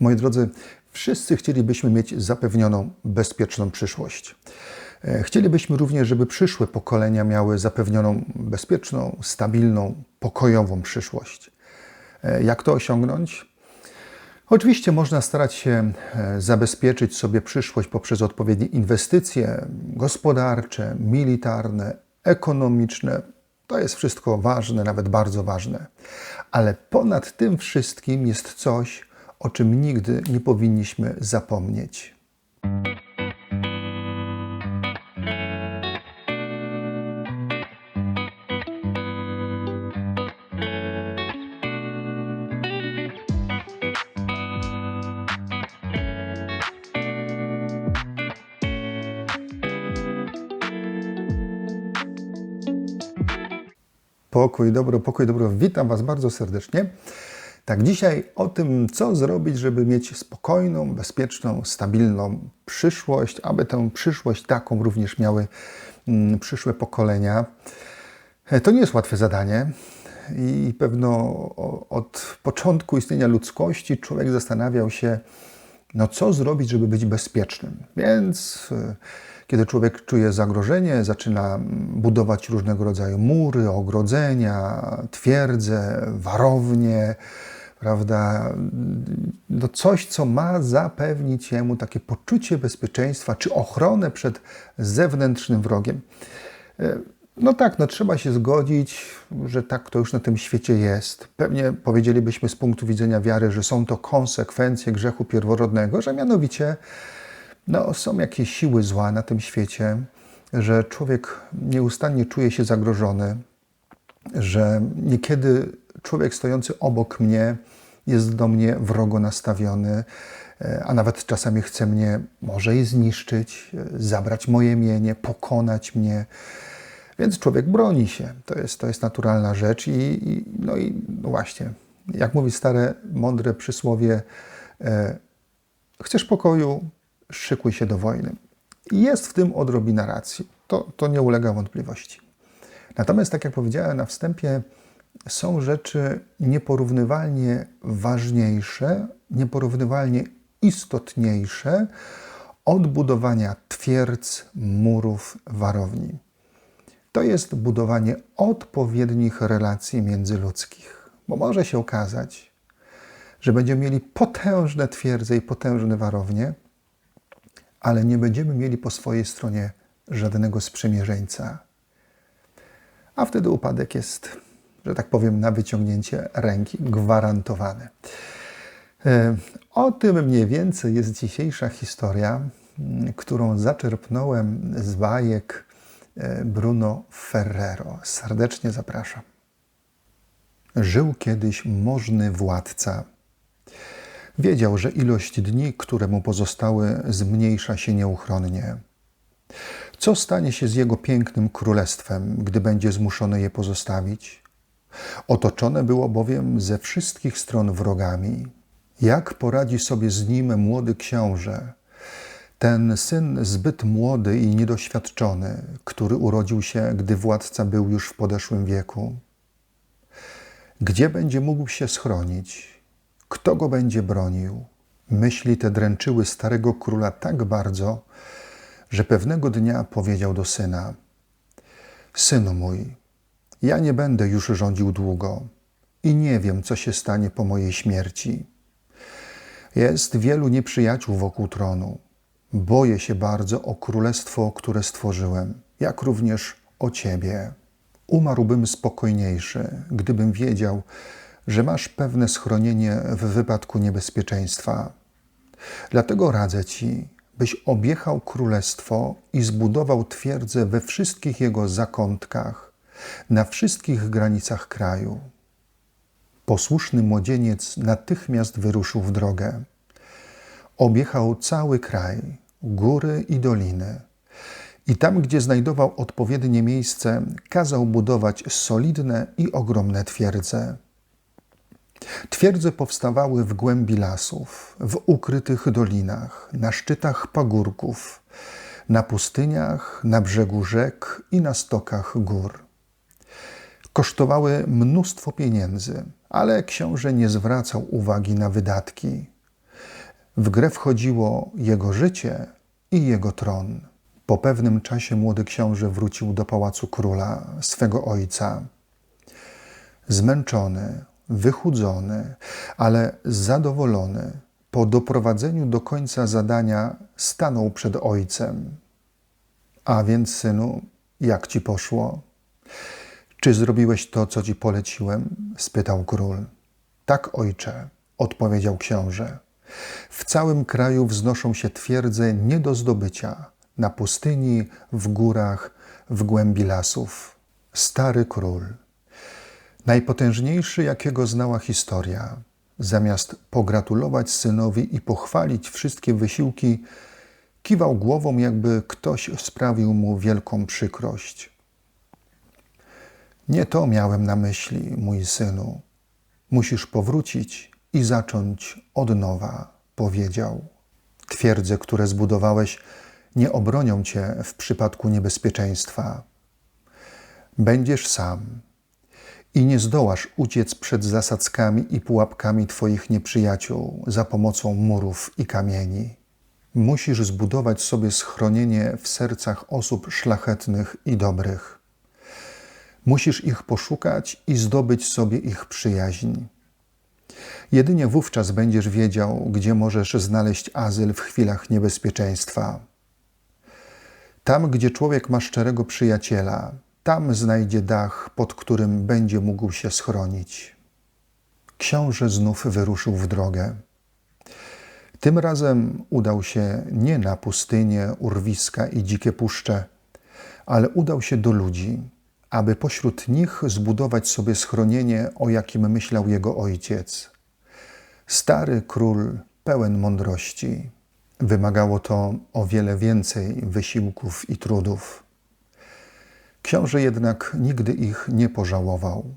Moi drodzy, wszyscy chcielibyśmy mieć zapewnioną, bezpieczną przyszłość. E, Chcielibyśmy również, żeby przyszłe pokolenia miały zapewnioną, bezpieczną, stabilną, pokojową przyszłość. E, Jak to osiągnąć? Oczywiście można starać się e, zabezpieczyć sobie przyszłość poprzez odpowiednie inwestycje gospodarcze, militarne, ekonomiczne. To jest wszystko ważne, nawet bardzo ważne. Ale ponad tym wszystkim jest coś, o czym nigdy nie powinniśmy zapomnieć. Pokój, dobro, pokój, dobro. Witam Was bardzo serdecznie. Tak, dzisiaj o tym, co zrobić, żeby mieć spokojną, bezpieczną, stabilną przyszłość, aby tę przyszłość taką również miały mm, przyszłe pokolenia. E, To nie jest łatwe zadanie i pewno od początku istnienia ludzkości człowiek zastanawiał się, no co zrobić, żeby być bezpiecznym. Więc e, kiedy człowiek czuje zagrożenie, zaczyna mm, budować różnego rodzaju mury, ogrodzenia, twierdze, warownie, prawda? No coś, co ma zapewnić jemu takie poczucie bezpieczeństwa czy ochronę przed zewnętrznym wrogiem. E, No tak, no trzeba się zgodzić, że tak to już na tym świecie jest. Pewnie powiedzielibyśmy z punktu widzenia wiary, że są to konsekwencje grzechu pierworodnego, że mianowicie no, są jakieś siły zła na tym świecie, że człowiek nieustannie czuje się zagrożony, że niekiedy człowiek stojący obok mnie jest do mnie wrogo nastawiony, e, a nawet czasami chce mnie może i zniszczyć, e, zabrać moje mienie, pokonać mnie. Więc człowiek broni się. To jest, to jest naturalna rzecz i, i, no i no właśnie, jak mówi stare, mądre przysłowie, e, chcesz pokoju, szykuj się do wojny. I jest w tym odrobina racji. To, to nie ulega wątpliwości. Natomiast, tak jak powiedziałem na wstępie, są rzeczy nieporównywalnie ważniejsze, nieporównywalnie istotniejsze od budowania twierdz, murów, warowni. To jest budowanie odpowiednich relacji międzyludzkich, bo może się okazać, że będziemy mieli potężne twierdze i potężne warownie, ale nie będziemy mieli po swojej stronie żadnego sprzymierzeńca. A wtedy upadek jest, że tak powiem, na wyciągnięcie ręki gwarantowany. E, O tym mniej więcej jest dzisiejsza historia, m, którą zaczerpnąłem z bajek e, Bruno Ferrero. Serdecznie zapraszam. Żył kiedyś możny władca. Wiedział, że ilość dni, które mu pozostały, zmniejsza się nieuchronnie. Co stanie się z jego pięknym królestwem, gdy będzie zmuszony je pozostawić? Otoczone było bowiem ze wszystkich stron wrogami. Jak poradzi sobie z nim młody książę, ten syn zbyt młody i niedoświadczony, który urodził się, gdy władca był już w podeszłym wieku? Gdzie będzie mógł się schronić? Kto go będzie bronił? Myśli te dręczyły starego króla tak bardzo, że pewnego dnia powiedział do syna: Synu mój, ja nie będę już rządził długo i nie wiem, co się stanie po mojej śmierci. Jest wielu nieprzyjaciół wokół tronu. Boję się bardzo o królestwo, które stworzyłem, jak również o ciebie. Umarłbym spokojniejszy, gdybym wiedział, że masz pewne schronienie w wypadku niebezpieczeństwa. Dlatego radzę ci, byś objechał królestwo i zbudował twierdzę we wszystkich jego zakątkach, na wszystkich granicach kraju. Posłuszny młodzieniec natychmiast wyruszył w drogę. Objechał cały kraj, góry i doliny. I tam, gdzie znajdował odpowiednie miejsce, kazał budować solidne i ogromne twierdze. Twierdze powstawały w głębi lasów, w ukrytych dolinach, na szczytach pagórków, na pustyniach, na brzegu rzek i na stokach gór. Kosztowały mnóstwo pieniędzy, ale książę nie zwracał uwagi na wydatki. W grę wchodziło jego życie i jego tron. Po pewnym czasie młody książę wrócił do pałacu króla, swego ojca. Zmęczony, wychudzony, ale zadowolony, po doprowadzeniu do końca zadania stanął przed ojcem. A więc, synu, jak ci poszło? Czy zrobiłeś to, co ci poleciłem? spytał król. Tak, ojcze, odpowiedział książę. W całym kraju wznoszą się twierdze nie do zdobycia, na pustyni, w górach, w głębi lasów. Stary król, najpotężniejszy, jakiego znała historia, zamiast pogratulować synowi i pochwalić wszystkie wysiłki, kiwał głową, jakby ktoś sprawił mu wielką przykrość. Nie to miałem na myśli, mój synu. Musisz powrócić i zacząć od nowa, powiedział. Twierdze, które zbudowałeś, nie obronią cię w przypadku niebezpieczeństwa. Będziesz sam i nie zdołasz uciec przed zasadzkami i pułapkami Twoich nieprzyjaciół za pomocą murów i kamieni. Musisz zbudować sobie schronienie w sercach osób szlachetnych i dobrych. Musisz ich poszukać i zdobyć sobie ich przyjaźń. Jedynie wówczas będziesz wiedział, gdzie możesz znaleźć azyl w chwilach niebezpieczeństwa. Tam, gdzie człowiek ma szczerego przyjaciela, tam znajdzie dach, pod którym będzie mógł się schronić. Książę znów wyruszył w drogę. Tym razem udał się nie na pustynię, urwiska i dzikie puszcze, ale udał się do ludzi, aby pośród nich zbudować sobie schronienie, o jakim myślał jego ojciec. Stary król, pełen mądrości. Wymagało to o wiele więcej wysiłków i trudów. Książę jednak nigdy ich nie pożałował.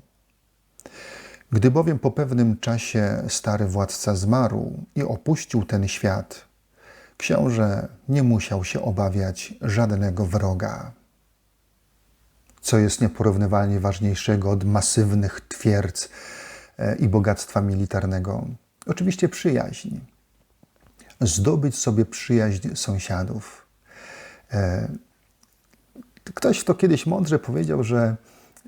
Gdy bowiem po pewnym czasie stary władca zmarł i opuścił ten świat, książę nie musiał się obawiać żadnego wroga. Co jest nieporównywalnie ważniejszego od masywnych twierdz e, i bogactwa militarnego? Oczywiście przyjaźń. Zdobyć sobie przyjaźń sąsiadów. E, Ktoś to kiedyś mądrze powiedział, że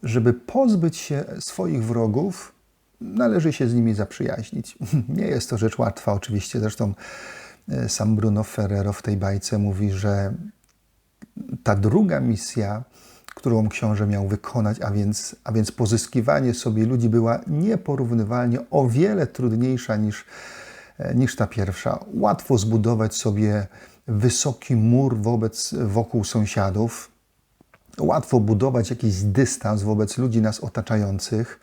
żeby pozbyć się swoich wrogów, należy się z nimi zaprzyjaźnić. Nie jest to rzecz łatwa, oczywiście. Zresztą e, sam Bruno Ferrero w tej bajce mówi, że ta druga misja, którą książę miał wykonać, a więc, a więc pozyskiwanie sobie ludzi, była nieporównywalnie o wiele trudniejsza niż, e, niż ta pierwsza. Łatwo zbudować sobie wysoki mur wobec, wokół sąsiadów, Łatwo budować jakiś dystans wobec ludzi nas otaczających,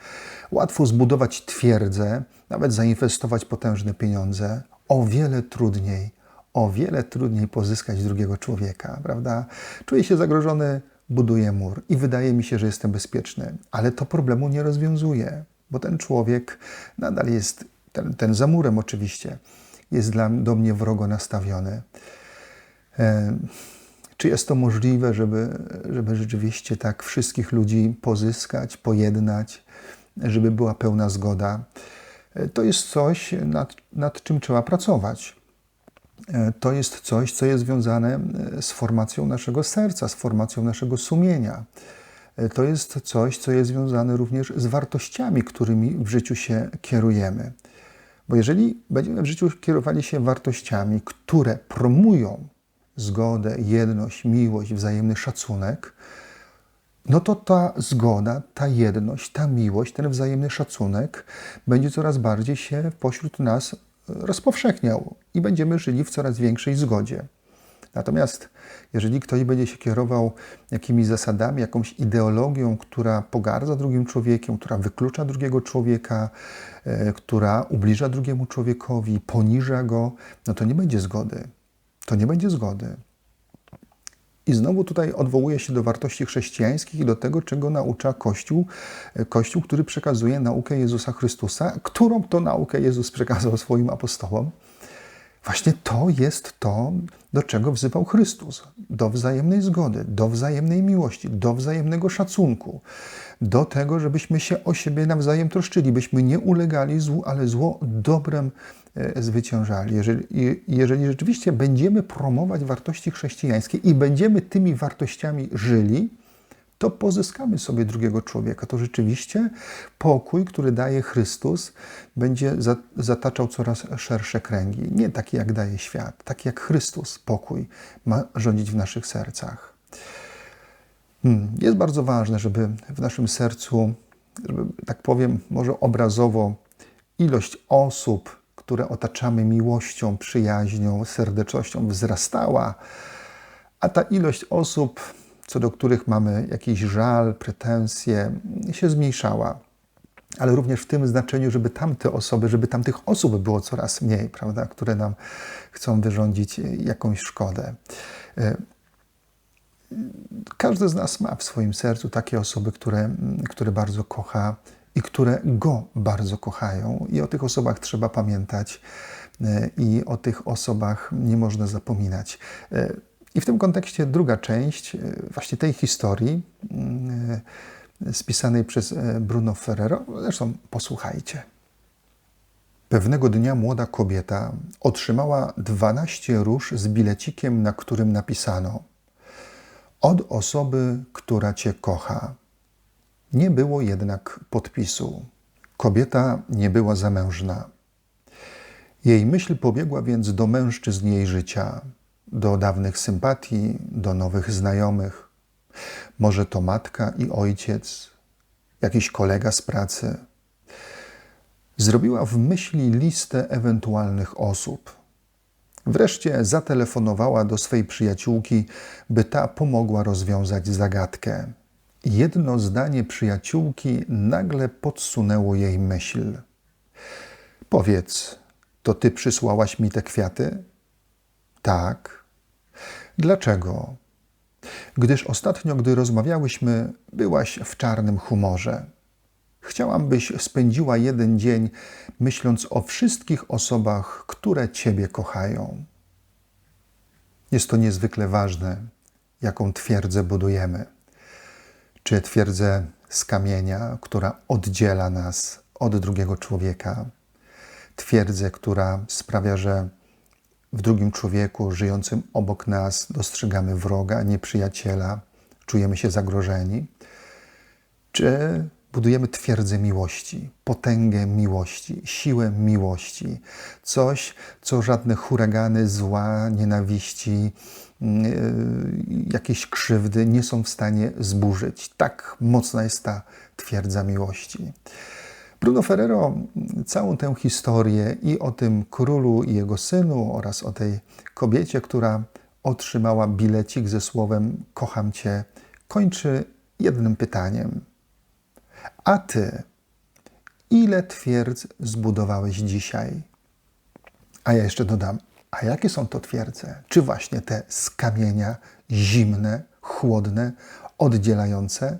łatwo zbudować twierdzę, nawet zainwestować potężne pieniądze. O wiele trudniej, o wiele trudniej pozyskać drugiego człowieka, prawda? Czuję się zagrożony, buduję mur i wydaje mi się, że jestem bezpieczny, ale to problemu nie rozwiązuje, bo ten człowiek nadal jest, ten, ten za murem oczywiście, jest dla, do mnie wrogo nastawiony. E czy jest to możliwe, żeby, żeby rzeczywiście tak wszystkich ludzi pozyskać, pojednać, żeby była pełna zgoda? To jest coś, nad, nad czym trzeba pracować. To jest coś, co jest związane z formacją naszego serca, z formacją naszego sumienia. To jest coś, co jest związane również z wartościami, którymi w życiu się kierujemy. Bo jeżeli będziemy w życiu kierowali się wartościami, które promują zgodę, jedność, miłość, wzajemny szacunek, no to ta zgoda, ta jedność, ta miłość, ten wzajemny szacunek będzie coraz bardziej się pośród nas rozpowszechniał i będziemy żyli w coraz większej zgodzie. Natomiast jeżeli ktoś będzie się kierował jakimiś zasadami, jakąś ideologią, która pogardza drugim człowiekiem, która wyklucza drugiego człowieka, e, która ubliża drugiemu człowiekowi, poniża go, no to nie będzie zgody to nie będzie zgody. I znowu tutaj odwołuje się do wartości chrześcijańskich i do tego, czego naucza Kościół, Kościół, który przekazuje naukę Jezusa Chrystusa, którą to naukę Jezus przekazał swoim apostołom. Właśnie to jest to, do czego wzywał Chrystus. Do wzajemnej zgody, do wzajemnej miłości, do wzajemnego szacunku, do tego, żebyśmy się o siebie nawzajem troszczyli, byśmy nie ulegali złu, ale zło dobrem e, zwyciężali. Jeżeli, jeżeli rzeczywiście będziemy promować wartości chrześcijańskie i będziemy tymi wartościami żyli, to pozyskamy sobie drugiego człowieka. To rzeczywiście pokój, który daje Chrystus, będzie zataczał coraz szersze kręgi. Nie taki, jak daje świat, taki jak Chrystus pokój ma rządzić w naszych sercach. Hmm, jest bardzo ważne, żeby w naszym sercu, żeby, tak powiem, może obrazowo, ilość osób, które otaczamy miłością, przyjaźnią, serdecznością, wzrastała, a ta ilość osób, co do których mamy jakiś żal, pretensje, się zmniejszała. Ale również w tym znaczeniu, żeby tamte osoby, żeby tamtych osób było coraz mniej, prawda, które nam chcą wyrządzić jakąś szkodę. Każdy z nas ma w swoim sercu takie osoby, które, które bardzo kocha i które go bardzo kochają. I o tych osobach trzeba pamiętać i o tych osobach nie można zapominać. I w tym kontekście druga część e, właśnie tej historii e, spisanej przez e, Bruno Ferrero, zresztą posłuchajcie. Pewnego dnia młoda kobieta otrzymała 12 róż z bilecikiem, na którym napisano od osoby, która Cię kocha. Nie było jednak podpisu. Kobieta nie była zamężna. Jej myśl pobiegła więc do mężczyzn jej życia, do dawnych sympatii, do nowych znajomych. Może to matka i ojciec, jakiś kolega z pracy. Zrobiła w myśli listę ewentualnych osób. Wreszcie zatelefonowała do swej przyjaciółki, by ta pomogła rozwiązać zagadkę. Jedno zdanie przyjaciółki nagle podsunęło jej myśl. Powiedz, to ty przysłałaś mi te kwiaty? Tak. Dlaczego? Gdyż ostatnio, gdy rozmawiałyśmy, byłaś w czarnym humorze. Chciałam, byś spędziła jeden dzień myśląc o wszystkich osobach, które Ciebie kochają. Jest to niezwykle ważne, jaką twierdzę budujemy. Czy twierdzę z kamienia, która oddziela nas od drugiego człowieka, twierdzę, która sprawia, że w drugim człowieku żyjącym obok nas dostrzegamy wroga, nieprzyjaciela, czujemy się zagrożeni? Czy budujemy twierdzę miłości, potęgę miłości, siłę miłości, coś, co żadne huragany zła, nienawiści, yy, jakieś krzywdy nie są w stanie zburzyć. Tak mocna jest ta twierdza miłości. Bruno Ferrero całą tę historię i o tym królu i jego synu oraz o tej kobiecie, która otrzymała bilecik ze słowem kocham cię, kończy jednym pytaniem. A ty, ile twierdz zbudowałeś dzisiaj? A ja jeszcze dodam, a jakie są to twierdze? Czy właśnie te z kamienia, zimne, chłodne, oddzielające?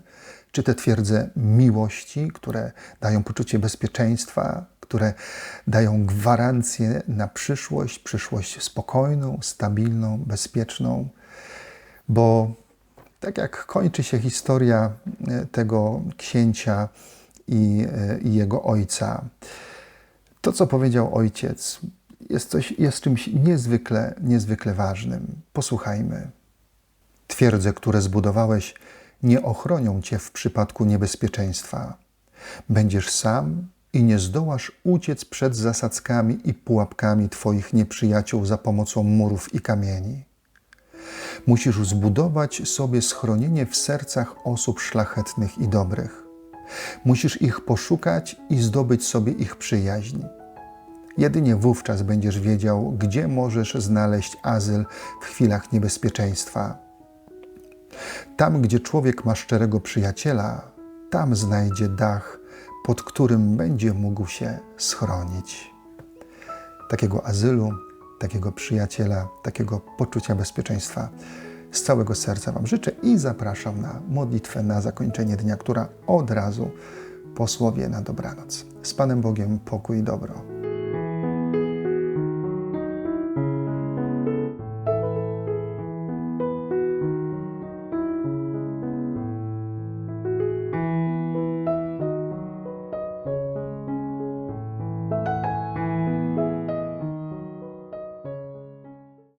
Czy te twierdze miłości, które dają poczucie bezpieczeństwa, które dają gwarancję na przyszłość, przyszłość spokojną, stabilną, bezpieczną, bo tak jak kończy się historia e, tego księcia i, e, i jego ojca, to co powiedział ojciec jest, coś, jest czymś niezwykle, niezwykle ważnym. Posłuchajmy. Twierdzę, które zbudowałeś, nie ochronią cię w przypadku niebezpieczeństwa. Będziesz sam i nie zdołasz uciec przed zasadzkami i pułapkami Twoich nieprzyjaciół za pomocą murów i kamieni. Musisz zbudować sobie schronienie w sercach osób szlachetnych i dobrych. Musisz ich poszukać i zdobyć sobie ich przyjaźń. Jedynie wówczas będziesz wiedział, gdzie możesz znaleźć azyl w chwilach niebezpieczeństwa tam, gdzie człowiek ma szczerego przyjaciela, tam znajdzie dach, pod którym będzie mógł się schronić. Takiego azylu, takiego przyjaciela, takiego poczucia bezpieczeństwa z całego serca Wam życzę i zapraszam na modlitwę na zakończenie dnia, która od razu posłowie na dobranoc. Z Panem Bogiem pokój i dobro.